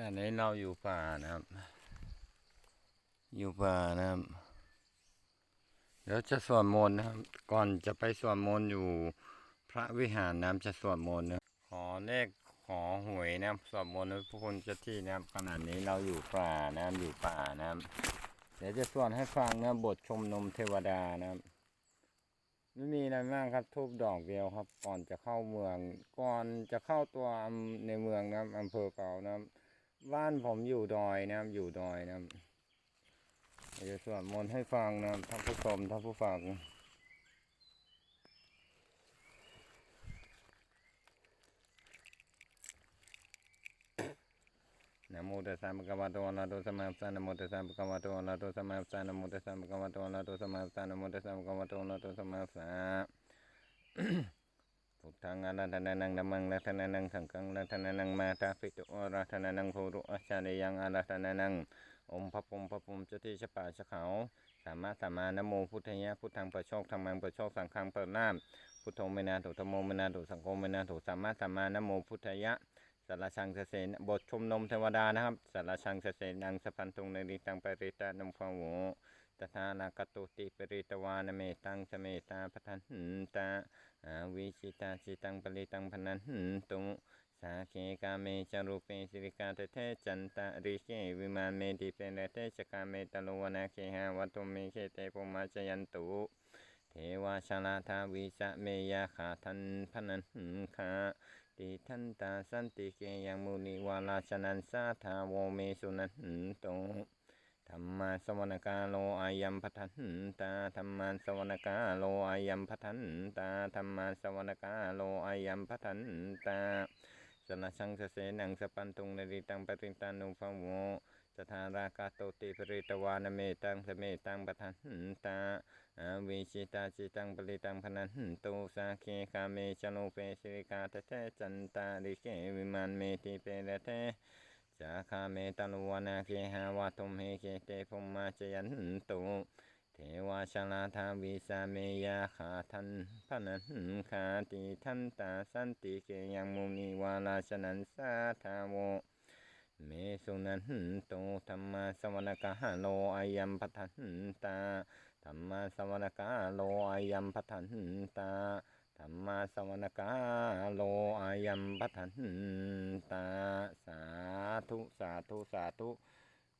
ณะนี้เราอยู่ป่านะครับ อยู่ป่านะครับเดี๋ยวจะสวดมนต์นะครับ ก่อนจะไปสวดมนต์อยู่พระวิหารน้ำจะสวดมนต์นะขอเลขขอหวยนะครับสวดมนต์ให้พระคุณเจ้าที่นะครับขณะนี้เราอยู่ป่านะครับอยู่ป่านะครับเดี๋ยวจะสวดให้ฟังนะบทชมนมเทวดานะครับไม่มีอะไรมากครับทูบดอกเดียวครับ ก่อนจะเข้าเมือง ก่อนจะเข้าตัวในเมืองนะครับอำเภอเก่านะครั บ้านผมอยู่ดอยนะครับอยู่ดอยนะครับเดี๋ยวจะสวดมนต์ให้ฟังนะครับท่านผู้ชมท่านผู้ฟังนะโมตัสสะภะคะวะโตอะระหะโตสัมมาสัมพุทธัสสะนะโมตัสสะภะคะวะโตอะระหะโตสัมมาสัมพุทธัสสะนะโมตัสสะภะคะวะโตอะระหะโตสัมมาสัมพุทธัสสะนะโมตัสสะภะคะวะโตอะระหะโตสัมมาสัมพุทธัสสะ พุทธังอารัธนานังดัมมังรัตนานังสังฆังรัตนานังมาตาปิตุอรัตนานังภูรุอาชาเนยังอารัตนานังอมพระพรหมพระพรหมเจ้าที่ชะป่าชะเขาสามารถสามานโมพุทธยะพุทธังประโชคธรรมังประโชคสังฆังเปิดน้ำพุทโธเมนาโถธโมเมนาโถสังโฆเมนาโถสามารถสามานโมพุทธยะสารชังเสเสนบทชมนมเทวดานะครับสารชังเสเสนังสะพันตุงในริตังปริตานมฟังโว ตถานาคตุติปริตวานเมตังสเมตาปทันตาวิชิตาจิตังปริตังพนันตุสาเคกาเมจารุเปสิริกาเตเทจันตาริเกวิมานเมติเปเรเตจกาเมตโลวนาเคหาวัตุเมเคเตปุมาจยันตุเทวาชาลาทาวิสะเมยาขาทันพนันคาติทันตาสันติเกยังมุนิวาลาชนันสาทาวเมสุนันตุ ธรรมาสวนกาโลอายัมพัทันตาธรรมาสวนกาโลอายัมพัทันตาธรรมาสวนกาโลอายัมพัทันตาสนะชังเสเสนังสปันตุงนริตังปริตันุฟังโวสถารากาโตติปริตวานเมตังสเมตังปทันตาอาวิชิตาจิตังปริตังพนันตุสาเคคาเมชโลเปสิริกาเตเตจันตาริเกวิมานเมติเปรเต จาคาเมตลุวนาเคหาวาตุมเฮเคเตพมมาจยันตุเทวาชลาทาวิสาเมยาขาทันพนันคาติทันตาสันติเกยังมุนีวาลาชนันสาทาวเมสุนันตุธรรมาสวนกาโลอายัมพัทันตาธรรมาสวนกาโลอายัมพัทันตาธรรมาสวนกาโลอายัมพัทันตา ธุสาธุสาธุ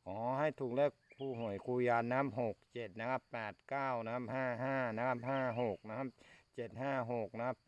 ขอให้ถูกเลขคู่หวยคูยานน้ำหกเจ็ดนะครับแปดเก้านะครับห้าห้านะครับห้าหกนะครับเจ็ดห้าหกนะครับ